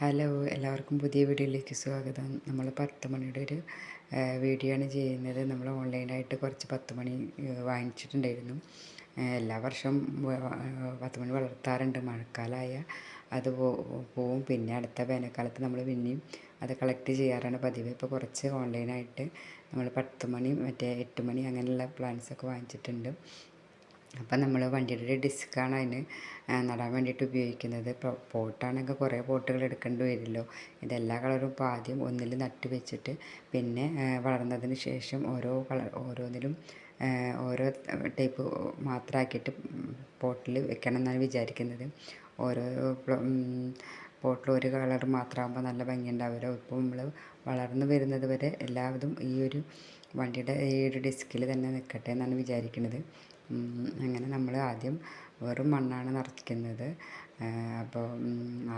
Hello എല്ലാവർക്കും പുതിയ വീഡിയോയിലേക്ക് സ്വാഗതം. നമ്മൾ പത്ത് മണിയുടെ ഒരു വീഡിയോ ആണ് ചെയ്യുന്നത്. നമ്മൾ ഓൺലൈനായിട്ട് കുറച്ച് പത്ത് മണി വാങ്ങിച്ചിട്ടുണ്ടായിരുന്നു. എല്ലാ വർഷവും പത്ത് മണി വളർത്താറുണ്ട്. മഴക്കാലമായ അത് പോവും. പിന്നെ അടുത്ത വേനൽക്കാലത്ത് നമ്മൾ പിന്നെയും അത് കളക്ട് ചെയ്യാറാണ് പതിവ്. ഇപ്പോൾ കുറച്ച് ഓൺലൈനായിട്ട് നമ്മൾ പത്ത് മണി മറ്റേ എട്ട് മണി അങ്ങനെയുള്ള പ്ലാൻസൊക്കെ വാങ്ങിച്ചിട്ടുണ്ട്. അപ്പം നമ്മൾ വണ്ടിയുടെ ഡിസ്ക്കാണ് അതിന് നടാൻ വേണ്ടിയിട്ട് ഉപയോഗിക്കുന്നത്. ഇപ്പോൾ പോട്ടാണെങ്കിൽ കുറേ പോട്ടുകൾ എടുക്കേണ്ടി വരുമല്ലോ. ഇതെല്ലാ കളറും ഇപ്പോൾ ആദ്യം ഒന്നിൽ നട്ട് വെച്ചിട്ട് പിന്നെ വളർന്നതിന് ശേഷം ഓരോ കളർ ഓരോന്നിലും ഓരോ ടൈപ്പ് മാത്രമാക്കിയിട്ട് പോട്ടിൽ വെക്കണം എന്നാണ് വിചാരിക്കുന്നത്. ഓരോ പോട്ടിൽ ഒരു കളർ മാത്രമാകുമ്പോൾ നല്ല ഭംഗി ഉണ്ടാവില്ല ഇപ്പോൾ നമ്മൾ വളർന്നു വരുന്നത് വരെ എല്ലാവരും ഈ ഒരു വണ്ടിയുടെ ഈ ഒരു ഡിസ്കിൽ തന്നെ നിൽക്കട്ടെ എന്നാണ് വിചാരിക്കുന്നത്. അങ്ങനെ നമ്മൾ ആദ്യം വെറും മണ്ണാണ് നിറയ്ക്കുന്നത്. അപ്പോൾ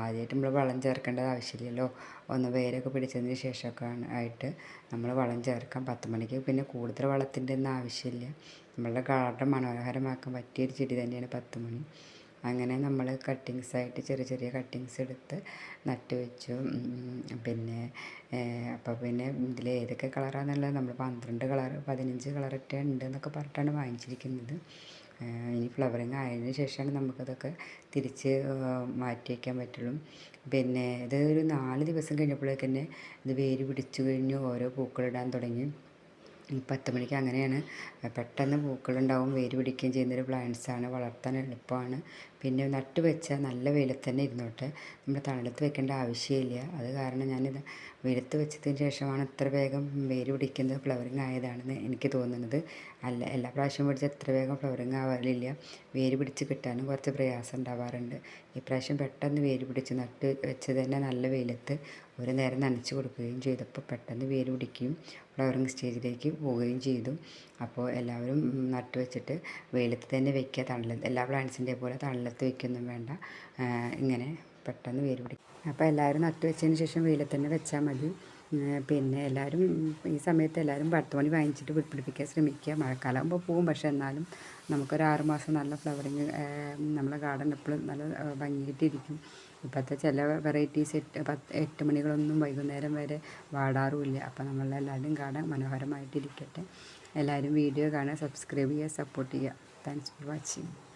ആദ്യമായിട്ട് നമ്മൾ വളം ചേർക്കേണ്ടത് ആവശ്യമില്ലല്ലോ. ഒന്ന് വേരൊക്കെ പിടിച്ചതിന് ശേഷമൊക്കെ ആയിട്ട് നമ്മൾ വളം ചേർക്കാം. പത്ത് മണിക്ക് പിന്നെ കൂടുതൽ വളത്തിന്റെ ഒന്നും ആവശ്യമില്ല. നമ്മളുടെ ഗാർഡൻ മനോഹരമാക്കാൻ പറ്റിയൊരു ചെടി തന്നെയാണ് പത്ത് മണി. അങ്ങനെ നമ്മൾ കട്ടിങ്സ് ആയിട്ട് ചെറിയ ചെറിയ കട്ടിങ്സ് എടുത്ത് നട്ട് വെച്ചു. പിന്നെ അപ്പോൾ പിന്നെ ഇതിൽ ഏതൊക്കെ കളറാണെന്നുള്ളത് നമ്മൾ പന്ത്രണ്ട് കളർ പതിനഞ്ച് കളറൊക്കെ ഉണ്ട് എന്നൊക്കെ പറഞ്ഞിട്ടാണ് വാങ്ങിച്ചിരിക്കുന്നത്. ഇനി ഫ്ലവറിങ് ആയതിനു ശേഷമാണ് നമുക്കതൊക്കെ തിരിച്ച് മാറ്റി വയ്ക്കാൻ പറ്റുള്ളൂ. പിന്നെ ഇത് ഒരു നാല് ദിവസം കഴിഞ്ഞപ്പോഴേക്കന്നെ ഇത് വേര് പിടിച്ചു കഴിഞ്ഞു ഓരോ പൂക്കളിടാൻ തുടങ്ങി. പത്ത് മണിക്ക് അങ്ങനെയാണ്. പെട്ടെന്ന് പൂക്കളുണ്ടാവും വേര് പിടിക്കുകയും ചെയ്യുന്നൊരു പ്ലാന്റ്സാണ് വളർത്താൻ എളുപ്പമാണ്. പിന്നെ നട്ട് വെച്ചാൽ നല്ല വെയിലത്ത് തന്നെ ഇരുന്നോട്ടെ. നമ്മൾ തണലത്ത് വെക്കേണ്ട ആവശ്യമില്ല. അത് കാരണം ഞാനിത് വെയിലത്ത് വെച്ചതിന് ശേഷമാണ് ഇത്ര വേഗം വേര് പിടിക്കുന്നത് ഫ്ലവറിങ് ആയതാണെന്ന് എനിക്ക് തോന്നുന്നത്. അല്ല എല്ലാ പ്രാവശ്യം പിടിച്ച് എത്ര വേഗം ഫ്ലവറിങ് ആവാറില്ല. വേര് പിടിച്ച് കിട്ടാനും കുറച്ച് പ്രയാസം ഉണ്ടാവാറുണ്ട്. ഇപ്രാവശ്യം പെട്ടെന്ന് വേര് പിടിച്ച് നട്ട് വെച്ചത് തന്നെ നല്ല വെയിലത്ത് ഒരു നേരം നനച്ച് കൊടുക്കുകയും ചെയ്തപ്പോൾ പെട്ടെന്ന് വേര് പിടിക്കുകയും ഫ്ലവറിങ് സ്റ്റേജിലേക്ക് പോവുകയും ചെയ്തു. അപ്പോൾ എല്ലാവരും നട്ട് വെച്ചിട്ട് വെയിലത്ത് തന്നെ വെക്കുക തണലത്ത് എല്ലാ പ്ലാന്റ്സിന്റെ പോലെ തണലത്ത് വെക്കൊന്നും വേണ്ട. ഇങ്ങനെ പെട്ടെന്ന് വേര് പിടിക്കും അപ്പോൾ എല്ലാവരും നട്ട് വെച്ചതിന് ശേഷം വെയിലത്ത് തന്നെ വെച്ചാൽ മതി. പിന്നെ എല്ലാവരും ഈ സമയത്ത് എല്ലാവരും പത്ത് മണി വാങ്ങിച്ചിട്ട് പിടിപ്പിക്കാൻ ശ്രമിക്കുക. മഴക്കാലമാകുമ്പോൾ പോവും. പക്ഷേ എന്നാലും നമുക്കൊരു ആറുമാസം നല്ല ഫ്ലവറിങ് നമ്മളെ ഗാർഡൻ എപ്പോഴും നല്ല ഭംഗിയായിട്ടിരിക്കും. ഇപ്പോഴത്തെ ചില വെറൈറ്റീസ് എട്ട് പത്ത് എട്ട് മണികളൊന്നും വൈകുന്നേരം വരെ വാടാറുമില്ല. അപ്പോൾ നമ്മളെല്ലാവരും ഗാർഡൻ മനോഹരമായിട്ടിരിക്കട്ടെ. എല്ലാവരും വീഡിയോ കാണാൻ സബ്സ്ക്രൈബ് ചെയ്യുക സപ്പോർട്ട് ചെയ്യുക. Thanks for watching